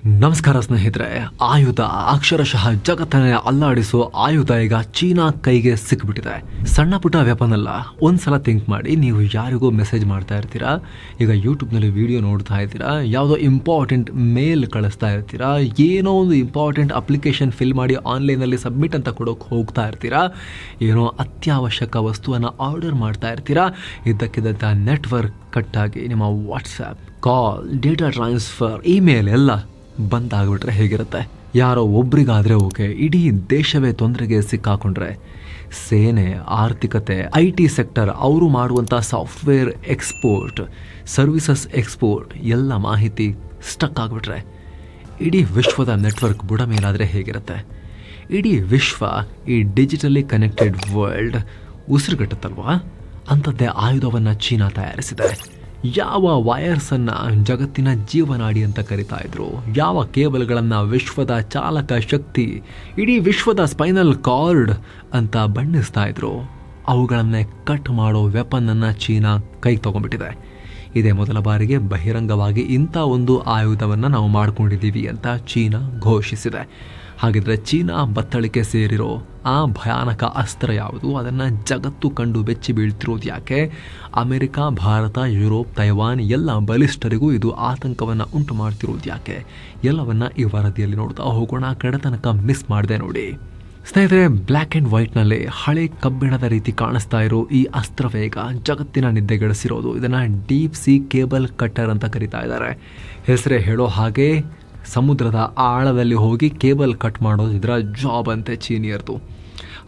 ನಮಸ್ಕಾರ ಸ್ನೇಹಿತರೆ, ಆಯುಧ ಅಕ್ಷರಶಃ ಜಗತ್ತನ್ನೇ ಅಲ್ಲಾಡಿಸೋ ಆಯುಧ ಈಗ ಚೀನಾ ಕೈಗೆ ಸಿಕ್ಕಿಬಿಟ್ಟಿದೆ ಸಣ್ಣ ಪುಟ್ಟ ವೆಪನ್ ಅಲ್ಲ, ಒಂದ್ಸಲ ಥಿಂಕ್ ಮಾಡಿ ನೀವು ಯಾರಿಗೂ ಮೆಸೇಜ್ ಮಾಡ್ತಾ ಇರ್ತೀರಾ, ಈಗ ಯೂಟ್ಯೂಬ್ನಲ್ಲಿ ವಿಡಿಯೋ ನೋಡ್ತಾ ಇರ್ತೀರಾ ಯಾವುದೋ ಇಂಪಾರ್ಟೆಂಟ್ ಮೇಲ್ ಕಳಿಸ್ತಾ ಇರ್ತೀರಾ, ಏನೋ ಒಂದು ಇಂಪಾರ್ಟೆಂಟ್ ಅಪ್ಲಿಕೇಶನ್ ಫಿಲ್ ಮಾಡಿ ಆನ್ಲೈನಲ್ಲಿ ಸಬ್ಮಿಟ್ ಅಂತ ಕೊಡೋಕೆ ಹೋಗ್ತಾ ಇರ್ತೀರಾ, ಏನೋ ಅತ್ಯವಶ್ಯಕ ವಸ್ತುವನ್ನು ಆರ್ಡರ್ ಮಾಡ್ತಾ ಇರ್ತೀರಾ ಇದ್ದಕ್ಕಿದ್ದಂಥ ನೆಟ್ವರ್ಕ್ ಕಟ್ಟಾಗಿ ನಿಮ್ಮ WhatsApp call data transfer email ಎಲ್ಲ ಬಂದಾಗ್ಬಿಟ್ರೆ ಹೇಗಿರುತ್ತೆ? ಯಾರೋ ಒಬ್ರಿಗಾದರೆ ಓಕೆ, ಇಡೀ ದೇಶವೇ ತೊಂದರೆಗೆ ಸಿಕ್ಕಾಕೊಂಡ್ರೆ. ಸೇನೆ, ಆರ್ಥಿಕತೆ, ಐ ಟಿ ಸೆಕ್ಟರ್, ಅವರು ಮಾಡುವಂಥ ಸಾಫ್ಟ್ವೇರ್ ಎಕ್ಸ್ಪೋರ್ಟ್, ಸರ್ವಿಸಸ್ ಎಕ್ಸ್ಪೋರ್ಟ್, ಎಲ್ಲ ಮಾಹಿತಿ ಸ್ಟಕ್ ಆಗಿಬಿಟ್ರೆ. ಇಡೀ ವಿಶ್ವದ ನೆಟ್ವರ್ಕ್ ಬುಡ ಮೇಲಾದರೆ ಹೇಗಿರುತ್ತೆ? ಇಡೀ ವಿಶ್ವ ಈ ಡಿಜಿಟಲಿ ಕನೆಕ್ಟೆಡ್ ವರ್ಲ್ಡ್ ಉಸಿರುಗಟ್ಟುತ್ತಲ್ವಾ? ಅಂಥದ್ದೇ ಆಯುಧವನ್ನು ಚೀನಾ ತಯಾರಿಸಿದೆ. ಯಾವ ವಯರ್ಸನ್ನು ಜಗತ್ತಿನ ಜೀವನಾಡಿ ಅಂತ ಕರಿತಾ ಇದ್ರು? ಯಾವ ಕೇಬಲ್ಗಳನ್ನು ವಿಶ್ವದ ಚಾಲಕ ಶಕ್ತಿ, ಇಡೀ ವಿಶ್ವದ ಸ್ಪೈನಲ್ ಕಾರ್ಡ್ ಅಂತ ಬಣ್ಣಿಸ್ತಾ ಇದ್ರು? ಅವುಗಳನ್ನೇ ಕಟ್ ಮಾಡೋ ವೆಪನನ್ನು ಚೀನಾ ಕೈಗೆ ತಗೊಂಡ್ಬಿಟ್ಟಿದೆ. ಇದೇ ಮೊದಲ ಬಾರಿಗೆ ಬಹಿರಂಗವಾಗಿ ಇಂಥ ಒಂದು ಆಯುಧವನ್ನು ನಾವು ಮಾಡಿಕೊಂಡಿದ್ದೀವಿ ಅಂತ ಚೀನಾ ಘೋಷಿಸಿದೆ. ಹಾಗಿದ್ರೆ ಚೀನಾ ಬತ್ತಳಿಕೆ ಸೇರಿರೋ ಆ ಭಯಾನಕ ಅಸ್ತ್ರ ಯಾವುದು? ಅದನ್ನು ಜಗತ್ತು ಕಂಡು ಬೆಚ್ಚಿ ಬೀಳ್ತಿರೋದು ಯಾಕೆ? ಅಮೆರಿಕ, ಭಾರತ, ಯುರೋಪ್, ತೈವಾನ್ ಎಲ್ಲ ಬಲಿಷ್ಠರಿಗೂ ಇದು ಆತಂಕವನ್ನು ಉಂಟು ಮಾಡ್ತಿರೋದು ಯಾಕೆ? ಎಲ್ಲವನ್ನು ಈ ವರದಿಯಲ್ಲಿ ನೋಡ್ತಾ ಹೋಗೋಣ. ಕಡೆ ತನಕ ಮಿಸ್ ಮಾಡಿದೆ ನೋಡಿ. ಸ್ನೇಹಿತರೆ ಬ್ಲ್ಯಾಕ್ ಆ್ಯಂಡ್ ವೈಟ್ನಲ್ಲಿ ಹಳೆ ಕಬ್ಬಿಣದ ರೀತಿ ಕಾಣಿಸ್ತಾ ಇರೋ ಈ ಅಸ್ತ್ರವೇಗ ಜಗತ್ತಿನ ನಿದ್ದೆಗೆಡಿಸಿರೋದು. ಇದನ್ನು ಡೀಪ್ ಸಿ ಕೇಬಲ್ ಕಟ್ಟರ್ ಅಂತ ಕರಿತಾ ಇದ್ದಾರೆ. ಹೆಸರೇ ಹೇಳೋ ಹಾಗೆ ಸಮುದ್ರದ ಆಳದಲ್ಲಿ ಹೋಗಿ ಕೇಬಲ್ ಕಟ್ ಮಾಡೋದು ಇದರ ಜಾಬ್ ಅಂತೆ ಚೀನಿಯರ್ದು.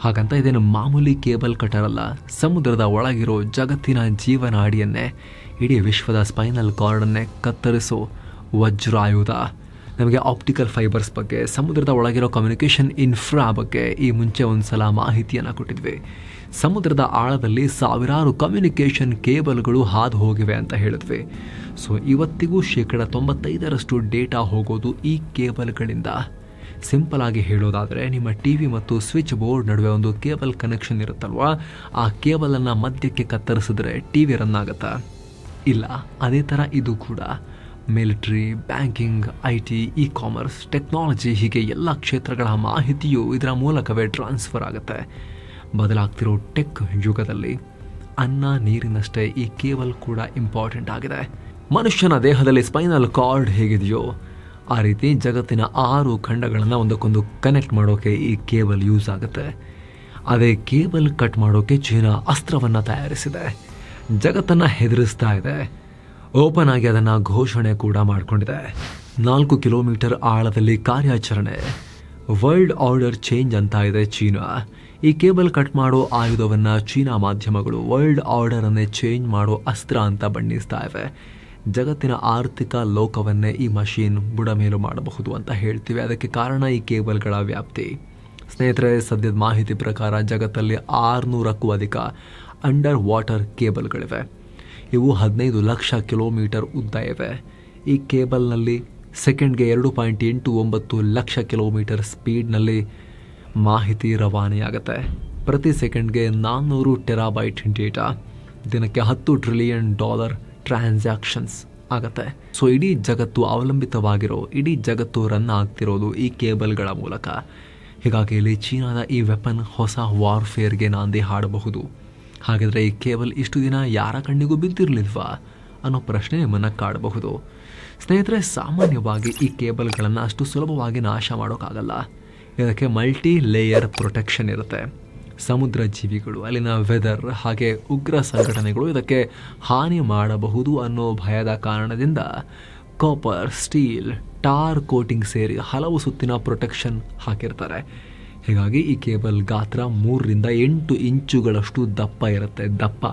ಹಾಗಂತ ಇದೇನು ಮಾಮೂಲಿ ಕೇಬಲ್ ಕಟರ್ ಅಲ್ಲ, ಸಮುದ್ರದ ಒಳಗಿರೋ ಜಗತ್ತಿನ ಜೀವನ ಅಡಿಯನ್ನೇ ಇಡೀ ವಿಶ್ವದ ಸ್ಪೈನಲ್ ಕಾರ್ಡನ್ನೇ ಕತ್ತರಿಸೋ ವಜ್ರಾಯುಧ. ನಮಗೆ ಆಪ್ಟಿಕಲ್ ಫೈಬರ್ಸ್ ಬಗ್ಗೆ, ಸಮುದ್ರದ ಒಳಗಿರೋ ಕಮ್ಯುನಿಕೇಷನ್ ಇನ್ಫ್ರಾ ಬಗ್ಗೆ ಈ ಮುಂಚೆ ಒಂದು ಸಲ ಮಾಹಿತಿಯನ್ನು ಕೊಟ್ಟಿದ್ವಿ. ಸಮುದ್ರದ ಆಳದಲ್ಲಿ ಸಾವಿರಾರು ಕಮ್ಯುನಿಕೇಷನ್ ಕೇಬಲ್ಗಳು ಹಾದು ಹೋಗಿವೆ ಅಂತ ಹೇಳಿದ್ವಿ. ಸೊ ಇವತ್ತಿಗೂ ಶೇಕಡ ತೊಂಬತ್ತೈದರಷ್ಟು ಡೇಟಾ ಹೋಗೋದು ಈ ಕೇಬಲ್ಗಳಿಂದ. ಸಿಂಪಲ್ ಆಗಿ ಹೇಳೋದಾದರೆ, ನಿಮ್ಮ ಟಿ ವಿ ಮತ್ತು ಸ್ವಿಚ್ ಬೋರ್ಡ್ ನಡುವೆ ಒಂದು ಕೇಬಲ್ ಕನೆಕ್ಷನ್ ಇರುತ್ತಲ್ವಾ? ಆ ಕೇಬಲನ್ನು ಮಧ್ಯಕ್ಕೆ ಕತ್ತರಿಸಿದ್ರೆ ಟಿ ವಿ ರನ್ ಆಗುತ್ತಾ? ಇಲ್ಲ, ಅದೇ ಥರ ಇದು ಕೂಡ. Military banking I T e commerce technology ಹೀಗೆ ಎಲ್ಲ ಕ್ಷೇತ್ರಗಳ ಮಾಹಿತಿಯು ಇದರ ಮೂಲಕವೇ ಟ್ರಾನ್ಸ್ಫರ್ ಆಗುತ್ತೆ. ಬದಲಾಗ್ತಿರೋ ಟೆಕ್ ಯುಗದಲ್ಲಿ ಅನ್ನ ನೀರಿನಷ್ಟೇ ಈ ಕೇಬಲ್ ಕೂಡ ಇಂಪಾರ್ಟೆಂಟ್ ಆಗಿದೆ. ಮನುಷ್ಯನ ದೇಹದಲ್ಲಿ ಸ್ಪೈನಲ್ ಕಾರ್ಡ್ ಹೇಗಿದೆಯೋ, ಆ ರೀತಿ ಜಗತ್ತಿನ ಆರು ಖಂಡಗಳನ್ನು ಒಂದಕ್ಕೊಂದು ಕನೆಕ್ಟ್ ಮಾಡೋಕೆ ಈ ಕೇಬಲ್ ಯೂಸ್ ಆಗುತ್ತೆ. ಅದೇ ಕೇಬಲ್ ಕಟ್ ಮಾಡೋಕೆ ಚೀನಾ ಅಸ್ತ್ರವನ್ನು ತಯಾರಿಸಿದೆ. ಜಗತ್ತನ್ನು ಹೆದರಿಸ್ತಾ ಇದೆ. ಓಪನ್ ಆಗಿ ಅದನ್ನು ಘೋಷಣೆ ಕೂಡ ಮಾಡಿಕೊಂಡಿದೆ. ನಾಲ್ಕು ಕಿಲೋಮೀಟರ್ ಆಳದಲ್ಲಿ ಕಾರ್ಯಾಚರಣೆ. ವರ್ಲ್ಡ್ ಆರ್ಡರ್ ಚೇಂಜ್ ಅಂತ ಇದೆ ಚೀನಾ. ಈ ಕೇಬಲ್ ಕಟ್ ಮಾಡೋ ಆಯುಧವನ್ನು ಚೀನಾ ಮಾಧ್ಯಮಗಳು ವರ್ಲ್ಡ್ ಆರ್ಡರನ್ನೇ ಚೇಂಜ್ ಮಾಡೋ ಅಸ್ತ್ರ ಅಂತ ಬಣ್ಣಿಸ್ತಾ ಇವೆ. ಜಗತ್ತಿನ ಆರ್ಥಿಕ ಲೋಕವನ್ನೇ ಈ ಮಷೀನ್ ಬುಡಮೇಲು ಮಾಡಬಹುದು ಅಂತ ಹೇಳ್ತೀವಿ. ಅದಕ್ಕೆ ಕಾರಣ ಈ ಕೇಬಲ್ಗಳ ವ್ಯಾಪ್ತಿ. ಸ್ನೇಹಿತರೆ, ಸದ್ಯದ ಮಾಹಿತಿ ಪ್ರಕಾರ ಜಗತ್ತಲ್ಲಿ ಆರುನೂರಕ್ಕೂ ಅಧಿಕ ಅಂಡರ್ ವಾಟರ್ ಕೇಬಲ್ಗಳಿವೆ. ಇವು ಹದಿನೈದು ಲಕ್ಷ ಕಿಲೋಮೀಟರ್ ಉದ್ದ ಇವೆ. ಈ ಕೇಬಲ್ನಲ್ಲಿ ಸೆಕೆಂಡ್ಗೆ ಎರಡು ಪಾಯಿಂಟ್ ಎಂಟು ಒಂಬತ್ತು ಲಕ್ಷ ಕಿಲೋಮೀಟರ್ ಸ್ಪೀಡ್ನಲ್ಲಿ ಮಾಹಿತಿ ರವಾನೆಯಾಗುತ್ತೆ. ಪ್ರತಿ ಸೆಕೆಂಡ್ಗೆ ನಾನ್ನೂರು ಟೆರಾಬೈಟ್ ಡೇಟಾ, ದಿನಕ್ಕೆ ಹತ್ತು ಟ್ರಿಲಿಯನ್ ಡಾಲರ್ ಟ್ರಾನ್ಸಾಕ್ಷನ್ಸ್ ಆಗತ್ತೆ. ಸೊ ಇಡೀ ಜಗತ್ತು ಅವಲಂಬಿತವಾಗಿರೋ, ಇಡೀ ಜಗತ್ತು ರನ್ ಆಗ್ತಿರೋದು ಈ ಕೇಬಲ್ಗಳ ಮೂಲಕ. ಹೀಗಾಗಿ ಇಲ್ಲಿ ಚೀನಾದ ಈ ವೆಪನ್ ಹೊಸ ವಾರ್ಫೇರ್ಗೆ ನಾಂದಿ ಹಾಡಬಹುದು. ಹಾಗಿದ್ರೆ ಈ ಕೇಬಲ್ ಇಷ್ಟು ದಿನ ಯಾರ ಕಣ್ಣಿಗೂ ಬಿದ್ದಿರಲಿಲ್ವಾ ಅನ್ನೋ ಪ್ರಶ್ನೆ ನಿಮ್ಮನ್ನು ಕಾಡಬಹುದು ಸ್ನೇಹಿತರೆ, ಸಾಮಾನ್ಯವಾಗಿ ಈ ಕೇಬಲ್ಗಳನ್ನು ಅಷ್ಟು ಸುಲಭವಾಗಿ ನಾಶ ಮಾಡೋಕ್ಕಾಗಲ್ಲ. ಇದಕ್ಕೆ ಮಲ್ಟಿ ಲೇಯರ್ ಪ್ರೊಟೆಕ್ಷನ್ ಇರುತ್ತೆ. ಸಮುದ್ರ ಜೀವಿಗಳು, ಅಲ್ಲಿನ ವೆದರ್ ಹಾಗೆ ಉಗ್ರ ಸಂಘಟನೆಗಳು ಇದಕ್ಕೆ ಹಾನಿ ಮಾಡಬಹುದು ಅನ್ನೋ ಭಯದ ಕಾರಣದಿಂದ ಕಾಪರ್ ಸ್ಟೀಲ್ ಟಾರ್ ಕೋಟಿಂಗ್ ಸೇರಿ ಹಲವು ಸುತ್ತಿನ ಪ್ರೊಟೆಕ್ಷನ್ ಹಾಕಿರ್ತಾರೆ. ಹೀಗಾಗಿ ಈ ಕೇಬಲ್ ಗಾತ್ರ ಮೂರರಿಂದ ಎಂಟು ಇಂಚುಗಳಷ್ಟು ದಪ್ಪ ಇರುತ್ತೆ, ದಪ್ಪ.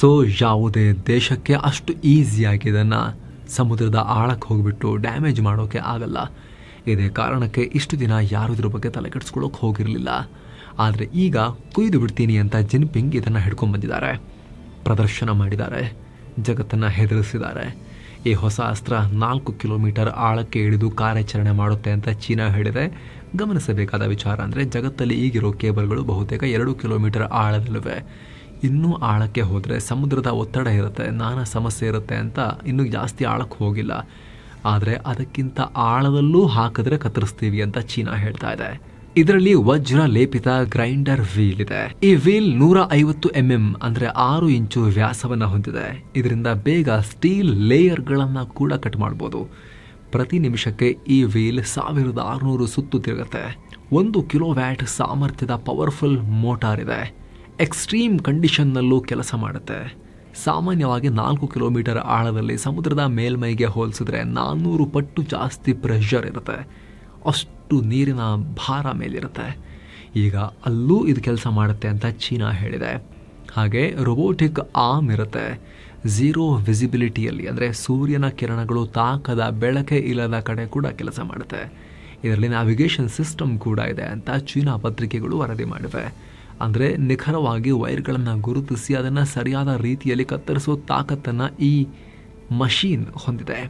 ಸೊ ಯಾವುದೇ ದೇಶಕ್ಕೆ ಅಷ್ಟು ಈಸಿಯಾಗಿ ಇದನ್ನು ಸಮುದ್ರದ ಆಳಕ್ಕೆ ಹೋಗಿಬಿಟ್ಟು ಡ್ಯಾಮೇಜ್ ಮಾಡೋಕ್ಕೆ ಆಗಲ್ಲ. ಇದೇ ಕಾರಣಕ್ಕೆ ಇಷ್ಟು ದಿನ ಯಾರು ಇದ್ರ ಬಗ್ಗೆ ತಲೆ ಕೆಡಿಸ್ಕೊಳ್ಳೋಕೆ ಹೋಗಿರಲಿಲ್ಲ. ಆದರೆ ಈಗ ಕುಯ್ದು ಬಿಡ್ತೀನಿ ಅಂತ ಜಿನ್ಪಿಂಗ್ ಇದನ್ನು ಹಿಡ್ಕೊಂಡು ಬಂದಿದ್ದಾರೆ. ಪ್ರದರ್ಶನ ಮಾಡಿದ್ದಾರೆ. ಜಗತ್ತನ್ನು ಹೆದರಿಸಿದ್ದಾರೆ. ಈ ಹೊಸ ಅಸ್ತ್ರ ನಾಲ್ಕು ಕಿಲೋಮೀಟರ್ ಆಳಕ್ಕೆ ಇಳಿದು ಕಾರ್ಯಾಚರಣೆ ಮಾಡುತ್ತೆ ಅಂತ ಚೀನಾ ಹೇಳಿದೆ. ಗಮನಿಸಬೇಕಾದ ವಿಚಾರ ಅಂದರೆ ಜಗತ್ತಲ್ಲಿ ಈಗಿರೋ ಕೇಬಲ್ಗಳು ಬಹುತೇಕ ಎರಡು ಕಿಲೋಮೀಟರ್ ಆಳದಲ್ಲಿವೆ. ಇನ್ನೂ ಆಳಕ್ಕೆ ಹೋದರೆ ಸಮುದ್ರದ ಒತ್ತಡ ಇರುತ್ತೆ, ನಾನಾ ಸಮಸ್ಯೆ ಇರುತ್ತೆ ಅಂತ ಇನ್ನೂ ಜಾಸ್ತಿ ಆಳಕ್ಕೆ ಹೋಗಿಲ್ಲ. ಆದರೆ ಅದಕ್ಕಿಂತ ಆಳದಲ್ಲೂ ಹಾಕಿದ್ರೆ ಕತ್ತರಿಸ್ತೀವಿ ಅಂತ ಚೀನಾ ಹೇಳ್ತಾ ಇದೆ. ಇದರಲ್ಲಿ ವಜ್ರ ಲೇಪಿತ ಗ್ರೈಂಡರ್ ವೀಲ್ ಇದೆ. ಈ ವೀಲ್ ನೂರ ಐವತ್ತು ಎಂ ಎಂ ಅಂದ್ರೆ ಆರು ಇಂಚು ವ್ಯಾಸವನ್ನ ಹೊಂದಿದೆ. ಇದರಿಂದ ಬೇಗ ಸ್ಟೀಲ್ ಲೇಯರ್ಗಳನ್ನ ಕೂಡ ಕಟ್ ಮಾಡಬಹುದು ಪ್ರತಿ ನಿಮಿಷಕ್ಕೆ ಈ ವೀಲ್ ಸಾವಿರದ ಆರುನೂರು ಸುತ್ತು ತಿರುಗುತ್ತೆ. ಒಂದು ಕಿಲೋ ವ್ಯಾಟ್ ಸಾಮರ್ಥ್ಯದ ಪವರ್ಫುಲ್ ಮೋಟಾರ್ ಇದೆ. ಎಕ್ಸ್ಟ್ರೀಮ್ ಕಂಡೀಷನ್ನಲ್ಲೂ ಕೆಲಸ ಮಾಡುತ್ತೆ. ಸಾಮಾನ್ಯವಾಗಿ ನಾಲ್ಕು ಕಿಲೋಮೀಟರ್ ಆಳದಲ್ಲಿ ಸಮುದ್ರದ ಮೇಲ್ಮೈಗೆ ಹೋಲಿಸಿದ್ರೆ ನಾನ್ನೂರು ಪಟ್ಟು ಜಾಸ್ತಿ ಪ್ರೆಷರ್ ಇರುತ್ತೆ. ಅಷ್ಟು ನೀರಿನ ಭಾರ ಮೇಲಿರುತ್ತೆ. ಈಗ ಅಲ್ಲೂ ಇದು ಕೆಲಸ ಮಾಡುತ್ತೆ ಅಂತ ಚೀನಾ ಹೇಳಿದೆ. ಹಾಗೆ ರೊಬೋಟಿಕ್ ಆರ್ಮ್ ಇರುತ್ತೆ. ಝೀರೋ ವಿಸಿಬಿಲಿಟಿಯಲ್ಲಿ ಅಂದರೆ ಸೂರ್ಯನ ಕಿರಣಗಳು ತಾಕದ, ಬೆಳಕೆ ಇಲ್ಲದ ಕಡೆ ಕೂಡ ಕೆಲಸ ಮಾಡುತ್ತೆ. ಇದರಲ್ಲಿ ನ್ಯಾವಿಗೇಷನ್ ಸಿಸ್ಟಮ್ ಕೂಡ ಇದೆ ಅಂತ ಚೀನಾ ಪತ್ರಿಕೆಗಳು ವರದಿ ಮಾಡಿವೆ. ಅಂದರೆ ನಿಖರವಾಗಿ ವೈರ್ಗಳನ್ನು ಗುರುತಿಸಿ ಅದನ್ನು ಸರಿಯಾದ ರೀತಿಯಲ್ಲಿ ಕತ್ತರಿಸೋ ತಾಕತ್ತನ್ನು ಈ ಮಷೀನ್ ಹೊಂದಿದೆ.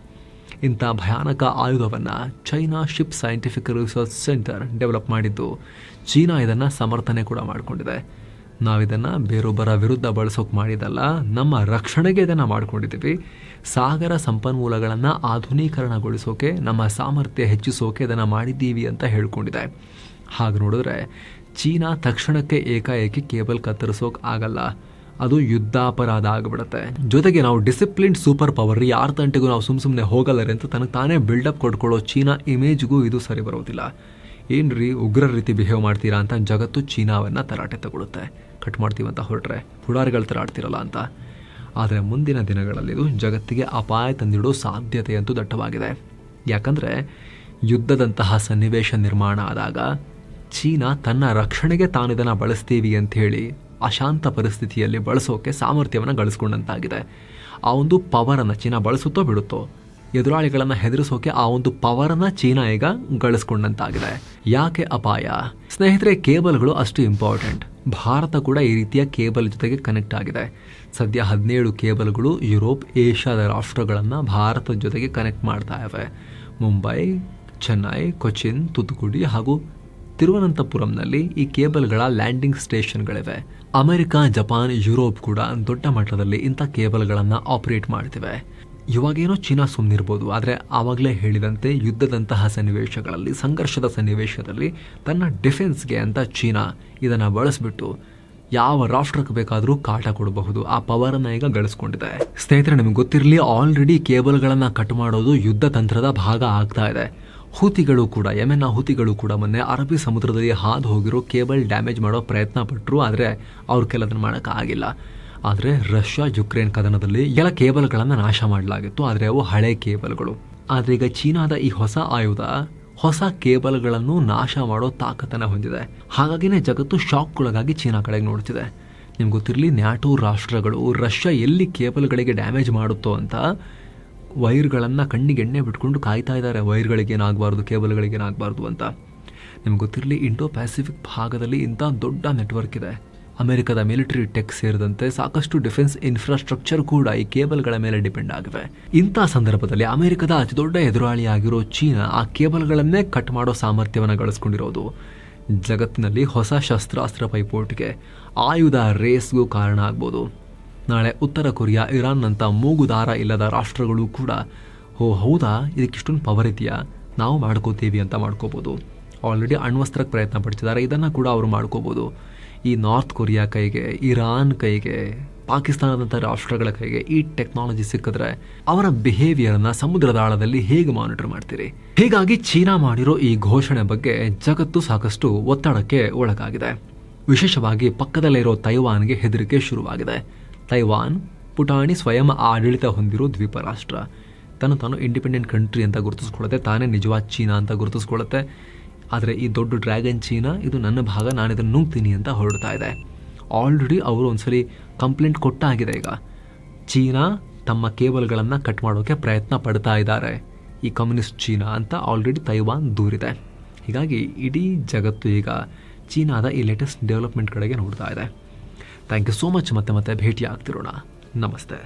ಇಂಥ ಭಯಾನಕ ಆಯುಧವನ್ನು China ship scientific research centre develop ಮಾಡಿದ್ದು. ಚೀನಾ ಇದನ್ನು ಸಮರ್ಥನೆ ಕೂಡ ಮಾಡಿಕೊಂಡಿದೆ. ನಾವಿದನ್ನು ಬೇರೊಬ್ಬರ ವಿರುದ್ಧ ಬಳಸೋಕೆ ಮಾಡಿದಲ್ಲ, ನಮ್ಮ ರಕ್ಷಣೆಗೆ ಇದನ್ನು ಮಾಡಿಕೊಂಡಿದ್ದೀವಿ. ಸಾಗರ ಸಂಪನ್ಮೂಲಗಳನ್ನು ಆಧುನೀಕರಣಗೊಳಿಸೋಕೆ, ನಮ್ಮ ಸಾಮರ್ಥ್ಯ ಹೆಚ್ಚಿಸೋಕೆ ಇದನ್ನು ಮಾಡಿದ್ದೀವಿ ಅಂತ ಹೇಳ್ಕೊಂಡಿದೆ. ಹಾಗೆ ನೋಡಿದ್ರೆ ಚೀನಾ ತಕ್ಷಣಕ್ಕೆ ಏಕಾಏಕಿ ಕೇಬಲ್ ಕತ್ತರಿಸೋಕೆ ಆಗಲ್ಲ. ಅದು ಯುದ್ಧಾಪರಾಧ ಆಗಿಬಿಡುತ್ತೆ. ಜೊತೆಗೆ ನಾವು ಡಿಸಿಪ್ಲಿನ್ ಸೂಪರ್ ಪವರ್, ಯಾರ ತಂಟೆಗೂ ನಾವು ಸುಮ್ ಸುಮ್ಮನೆ ಹೋಗಲ್ಲರಿ ಅಂತ ತನಗೆ ತಾನೇ ಬಿಲ್ಡಪ್ ಕೊಟ್ಕೊಳ್ಳೋ ಚೀನಾ ಇಮೇಜ್ಗೂ ಇದು ಸರಿ ಬರೋದಿಲ್ಲ. ಏನ್ರಿ ಉಗ್ರ ರೀತಿ ಬಿಹೇವ್ ಮಾಡ್ತೀರಾ ಅಂತ ಜಗತ್ತು ಚೀನಾವನ್ನು ತರಾಟೆ ತಗೊಳುತ್ತೆ. ಕಟ್ ಮಾಡ್ತೀವಂತ ಹೊರಟ್ರೆ, ಪುಡಾರಿಗಳ ತರಾಡ್ತಿರಲ್ಲ ಅಂತ. ಆದರೆ ಮುಂದಿನ ದಿನಗಳಲ್ಲಿ ಇದು ಜಗತ್ತಿಗೆ ಅಪಾಯ ತಂದಿಡೋ ಸಾಧ್ಯತೆಯಂತೂ ದಟ್ಟವಾಗಿದೆ. ಯಾಕಂದರೆ ಯುದ್ಧದಂತಹ ಸನ್ನಿವೇಶ ನಿರ್ಮಾಣ ಆದಾಗ ಚೀನಾ ತನ್ನ ರಕ್ಷಣೆಗೆ ತಾನು ಇದನ್ನು ಬಳಸ್ತೀವಿ ಅಂತ ಹೇಳಿ ಅಶಾಂತ ಪರಿಸ್ಥಿತಿಯಲ್ಲಿ ಬಳಸೋಕೆ ಸಾಮರ್ಥ್ಯವನ್ನು ಗಳಿಸ್ಕೊಂಡಂತಾಗಿದೆ. ಆ ಒಂದು ಪವರನ್ನು ಚೀನಾ ಬಳಸುತ್ತೋ ಬಿಡುತ್ತೋ, ಎದುರಾಳಿಗಳನ್ನು ಹೆದರಿಸೋಕೆ ಆ ಒಂದು ಪವರನ್ನು ಚೀನಾ ಈಗ ಗಳಿಸ್ಕೊಂಡಂತಾಗಿದೆ. ಯಾಕೆ ಅಪಾಯ? ಸ್ನೇಹಿತರೆ, ಕೇಬಲ್ಗಳು ಅಷ್ಟು ಇಂಪಾರ್ಟೆಂಟ್. ಭಾರತ ಕೂಡ ಈ ರೀತಿಯ ಕೇಬಲ್ ಜೊತೆಗೆ ಕನೆಕ್ಟ್ ಆಗಿದೆ. ಸದ್ಯ ಹದಿನೇಳು ಕೇಬಲ್ಗಳು ಯುರೋಪ್, ಏಷ್ಯಾದ ರಾಷ್ಟ್ರಗಳನ್ನು ಭಾರತದ ಜೊತೆಗೆ ಕನೆಕ್ಟ್ ಮಾಡ್ತಾ ಇವೆ. ಮುಂಬೈ, ಚೆನ್ನೈ, ಕೊಚ್ಚಿನ್, ತೂತುಕುಡಿ ಹಾಗೂ ತಿರುವನಂತಪುರಂನಲ್ಲಿ ಈ ಕೇಬಲ್ಗಳ ಲ್ಯಾಂಡಿಂಗ್ ಸ್ಟೇಷನ್ಗಳಿವೆ. ಅಮೆರಿಕ, ಜಪಾನ್, ಯುರೋಪ್ ಕೂಡ ದೊಡ್ಡ ಮಟ್ಟದಲ್ಲಿ ಇಂಥ ಕೇಬಲ್ಗಳನ್ನು ಆಪರೇಟ್ ಮಾಡ್ತಿವೆ. ಇವಾಗೇನೋ ಚೀನಾ ಸುಮ್ಮನಿರ್ಬೋದು ಆದರೆ ಆವಾಗಲೇ ಹೇಳಿದಂತೆ ಯುದ್ಧದಂತಹ ಸನ್ನಿವೇಶಗಳಲ್ಲಿ, ಸಂಘರ್ಷದ ಸನ್ನಿವೇಶದಲ್ಲಿ ತನ್ನ ಡಿಫೆನ್ಸ್ಗೆ ಅಂತ ಚೀನಾ ಇದನ್ನು ಬಳಸಿಬಿಟ್ಟು ಯಾವ ರಾಷ್ಟ್ರಕ್ಕೆ ಬೇಕಾದರೂ ಕಾಟ ಕೊಡಬಹುದು, ಆ ಪವರನ್ನು ಈಗ ಗಳಿಸ್ಕೊಂಡಿದೆ. ಸ್ನೇಹಿತರೆ, ನಿಮಗೆ ಗೊತ್ತಿರಲಿ, ಆಲ್ರೆಡಿ ಕೇಬಲ್ಗಳನ್ನು ಕಟ್ ಮಾಡೋದು ಯುದ್ಧ ತಂತ್ರದ ಭಾಗ ಆಗ್ತಾ ಇದೆ. ಹೂತಿಗಳು ಕೂಡ, ಯಮೆನ್ನ ಹೂತಿಗಳು ಕೂಡ ಮೊನ್ನೆ ಅರಬ್ಬಿ ಸಮುದ್ರದಲ್ಲಿ ಹಾದು ಹೋಗಿರೋ ಕೇಬಲ್ ಡ್ಯಾಮೇಜ್ ಮಾಡೋ ಪ್ರಯತ್ನ ಪಟ್ಟರು ಆದರೆ ಅವ್ರ ಕೆಲದನ್ನು ಮಾಡೋಕ್ಕಾಗಿಲ್ಲ ಆದರೆ ರಷ್ಯಾ ಯುಕ್ರೇನ್ ಕದನದಲ್ಲಿ ಎಲ್ಲ ಕೇಬಲ್ಗಳನ್ನು ನಾಶ ಮಾಡಲಾಗಿತ್ತು, ಆದರೆ ಅವು ಹಳೆ ಕೇಬಲ್ಗಳು. ಆದರೆ ಈಗ ಚೀನಾದ ಈ ಹೊಸ ಆಯುಧ ಹೊಸ ಕೇಬಲ್ಗಳನ್ನು ನಾಶ ಮಾಡೋ ತಾಕತ್ತನ್ನು ಹೊಂದಿದೆ. ಹಾಗಾಗಿನೇ ಜಗತ್ತು ಶಾಕ್ಗೊಳಗಾಗಿ ಚೀನಾ ಕಡೆಗೆ ನೋಡ್ತಿದೆ. ನಿಮ್ಗೆ ಗೊತ್ತಿರಲಿ ನ್ಯಾಟೋ ರಾಷ್ಟ್ರಗಳು ರಷ್ಯಾ ಎಲ್ಲಿ ಕೇಬಲ್ಗಳಿಗೆ ಡ್ಯಾಮೇಜ್ ಮಾಡುತ್ತೋ ಅಂತ ವೈರ್ಗಳನ್ನು ಕಣ್ಣಿಗೆ ಎಣ್ಣೆ ಬಿಟ್ಕೊಂಡು ಕಾಯ್ತಾ ಇದ್ದಾರೆ. ವೈರ್ಗಳಿಗೇನಾಗಬಾರ್ದು ಕೇಬಲ್ಗಳಿಗೇನಾಗಬಾರ್ದು ಅಂತ. ನಿಮ್ಗೆ ಗೊತ್ತಿರಲಿ, ಇಂಡೋ ಪ್ಯಾಸಿಫಿಕ್ ಭಾಗದಲ್ಲಿ ಇಂಥ ದೊಡ್ಡ ನೆಟ್ವರ್ಕ್ ಇದೆ. ಅಮೆರಿಕದ ಮಿಲಿಟರಿ ಟೆಕ್ ಸೇರಿದಂತೆ ಸಾಕಷ್ಟು ಡಿಫೆನ್ಸ್ ಇನ್ಫ್ರಾಸ್ಟ್ರಕ್ಚರ್ ಕೂಡ ಈ ಕೇಬಲ್ಗಳ ಮೇಲೆ ಡಿಪೆಂಡ್ ಆಗಿವೆ. ಇಂಥ ಸಂದರ್ಭದಲ್ಲಿ ಅಮೆರಿಕದ ಅತಿದೊಡ್ಡ ಎದುರಾಳಿಯಾಗಿರೋ ಚೀನಾ ಆ ಕೇಬಲ್ಗಳನ್ನೇ ಕಟ್ ಮಾಡೋ ಸಾಮರ್ಥ್ಯವನ್ನು ಗಳಿಸ್ಕೊಂಡಿರೋದು. ಜಗತ್ತಿನಲ್ಲಿ ಹೊಸ ಶಸ್ತ್ರಾಸ್ತ್ರ ಪೈಪೋಟಿಗೆ ಆಯುಧ ರೇಸ್ಗೂ ಕಾರಣ ಆಗ್ಬೋದು. ನಾಳೆ ಉತ್ತರ ಕೊರಿಯಾ, ಇರಾನ್ನಂಥ ಮೂಗುದಾರ ಇಲ್ಲದ ರಾಷ್ಟ್ರಗಳು ಕೂಡ, ಓ ಹೌದಾ, ಇದಕ್ಕಿಷ್ಟೊಂದು ಪವರ್ ಇದೆಯಾ? ನಾವು ಮಾಡ್ಕೋತೀವಿ ಅಂತ ಮಾಡ್ಕೋಬೋದು. ಆಲ್ರೆಡಿ ಅಣ್ವಸ್ತ್ರಕ್ಕೆ ಪ್ರಯತ್ನ ಪಡ್ತಿದ್ದಾರೆ, ಇದನ್ನು ಕೂಡ ಅವರು ಮಾಡ್ಕೋಬೋದು. ಈ ನಾರ್ತ್ ಕೊರಿಯಾ ಕೈಗೆ, ಇರಾನ್ ಕೈಗೆ, ಪಾಕಿಸ್ತಾನದಂಥ ರಾಷ್ಟ್ರಗಳ ಕೈಗೆ ಈ ಟೆಕ್ನಾಲಜಿ ಸಿಕ್ಕಿದ್ರೆ ಅವರ ಬಿಹೇವಿಯರ್ನ ಸಮುದ್ರದ ಆಳದಲ್ಲಿ ಹೇಗೆ ಮಾನಿಟರ್ ಮಾಡ್ತೀರಿ? ಹೀಗಾಗಿ ಚೀನಾ ಮಾಡಿರೋ ಈ ಘೋಷಣೆ ಬಗ್ಗೆ ಜಗತ್ತು ಸಾಕಷ್ಟು ಒತ್ತಡಕ್ಕೆ ಒಳಗಾಗಿದೆ. ವಿಶೇಷವಾಗಿ ಪಕ್ಕದಲ್ಲಿರೋ ತೈವಾನ್ಗೆ ಹೆದರಿಕೆ ಶುರುವಾಗಿದೆ. ತೈವಾನ್ ಪುಟಾಣಿ ಸ್ವಯಂ ಆಡಳಿತ ಹೊಂದಿರೋ ದ್ವೀಪ ರಾಷ್ಟ್ರ ತನ್ನ ತಾನು ಇಂಡಿಪೆಂಡೆಂಟ್ ಕಂಟ್ರಿ ಅಂತ ಗುರುತಿಸ್ಕೊಳ್ಳುತ್ತೆ. ತಾನೇ ನಿಜವಾದ ಚೀನಾ ಅಂತ ಗುರುತಿಸ್ಕೊಳ್ಳುತ್ತೆ. ಆದರೆ ಈ ದೊಡ್ಡ ಡ್ರ್ಯಾಗನ್ ಚೀನಾ, ಇದು ನನ್ನ ಭಾಗ, ನಾನು ಇದನ್ನು ನುಂಗ್ತೀನಿ ಅಂತ ಹೊರಡ್ತಾ ಇದೆ. ಆಲ್ರೆಡಿ ಅವರು ಒಂದ್ಸರಿ ಕಂಪ್ಲೇಂಟ್ ಕೊಟ್ಟಾಗಿದೆ ಈಗ. ಚೀನಾ ತಮ್ಮ ಕೇಬಲ್ಗಳನ್ನು ಕಟ್ ಮಾಡೋಕ್ಕೆ ಪ್ರಯತ್ನ ಪಡ್ತಾ ಇದ್ದಾರೆ. ಈ ಕಮ್ಯುನಿಸ್ಟ್ ಚೀನಾ ಅಂತ ಆಲ್ರೆಡಿ ತೈವಾನ್ ದೂರಿದೆ. ಹೀಗಾಗಿ ಇಡೀ ಜಗತ್ತು ಈಗ ಚೀನಾದ ಈ ಲೇಟೆಸ್ಟ್ ಡೆವಲಪ್ಮೆಂಟ್ ಕಡೆಗೆ ನೋಡ್ತಾ ಇದೆ. ಥ್ಯಾಂಕ್ ಯು ಸೋ ಮಚ್ ಮತ್ತೆ ಮತ್ತೆ ಭೇಟಿ ಆಗ್ತಿರೋಣ ನಮಸ್ತೆ.